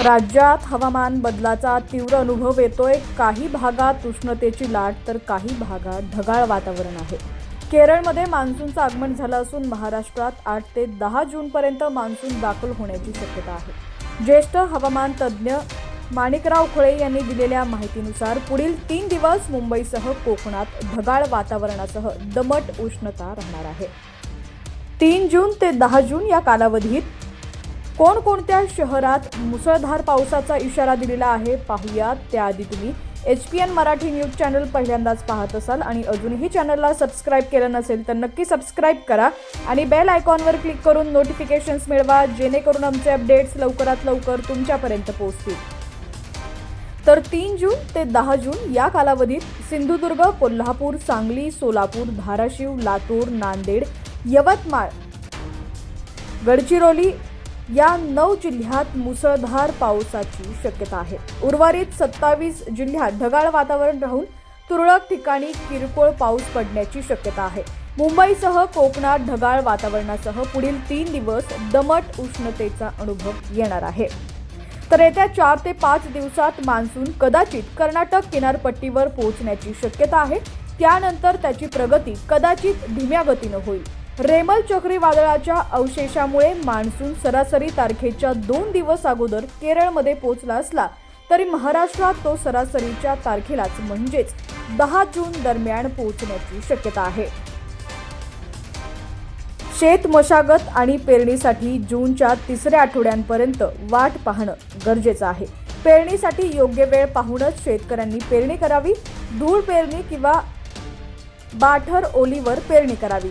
राज्यात हवामान बदलाचा तीव्र अनुभव येतोय. काही भागात उष्णतेची लाट तर काही भागात ढगाळ वातावरण आहे. केरळमध्ये मान्सूनचं आगमन झालं असून महाराष्ट्रात आठ ते दहा जूनपर्यंत मान्सून दाखल होण्याची शक्यता आहे. ज्येष्ठ हवामान तज्ज्ञ माणिकराव खुळे यांनी दिलेल्या माहितीनुसार पुढील तीन दिवस मुंबईसह कोकणात ढगाळ वातावरणासह दमट उष्णता राहणार आहे. तीन जून ते दहा जून या कालावधीत कोणकोणत्या शहरात मुसळधार पावसाचा इशारा दिलेला आहे पाहुयात. त्याआधी तुम्ही H P N Marathi news channel पहिल्यांदाच पाहत असाल आणि अजूनही चॅनलला सबस्क्राईब केलं नसेल तर नक्की सबस्क्राईब करा आणि बेल आयकॉनवर क्लिक करून नोटिफिकेशन्स मिळवा जेणेकरून आमचे अपडेट्स लवकरात लवकर तुमच्यापर्यंत पोहोचतील. तर तीन जून ते दहा जून या कालावधीत सिंधुदुर्ग कोल्हापूर सांगली सोलापूर धाराशिव लातूर नांदेड यवतमाळ गडचिरोली या नऊ जिल्ह्यात मुसळधार पावसाची शक्यता आहे. उर्वरित सत्तावीस जिल्ह्यात ढगाळ वातावरण राहून तुरळक ठिकाणी किरकोळ पाऊस पडण्याची शक्यता आहे. मुंबईसह कोकणात ढगाळ वातावरणासह पुढील तीन दिवस दमट उष्णतेचा अनुभव येणार आहे. तर येत्या चार ते पाच दिवसात मान्सून कदाचित कर्नाटक किनारपट्टीवर पोहोचण्याची शक्यता आहे. त्यानंतर त्याची प्रगती कदाचित धीम्या गतीनं होईल. रेमल चक्रीवादळाच्या अवशेषामुळे मान्सून सरासरी तारखेच्या दोन दिवस अगोदर केरळमध्ये पोहोचला असला तरी महाराष्ट्रात तो सरासरीच्या तारखेलाच म्हणजेच दहा जून दरम्यान पोहोचण्याची शक्यता आहे. शेत मशागत आणि पेरणीसाठी जूनच्या तिसऱ्या आठवड्यांपर्यंत वाट पाहणं गरजेचं आहे. पेरणीसाठी योग्य वेळ पाहूनच शेतकऱ्यांनी पेरणी करावी धूळ पेरणी किंवा बाठर ओलीवर पेरणी करावी.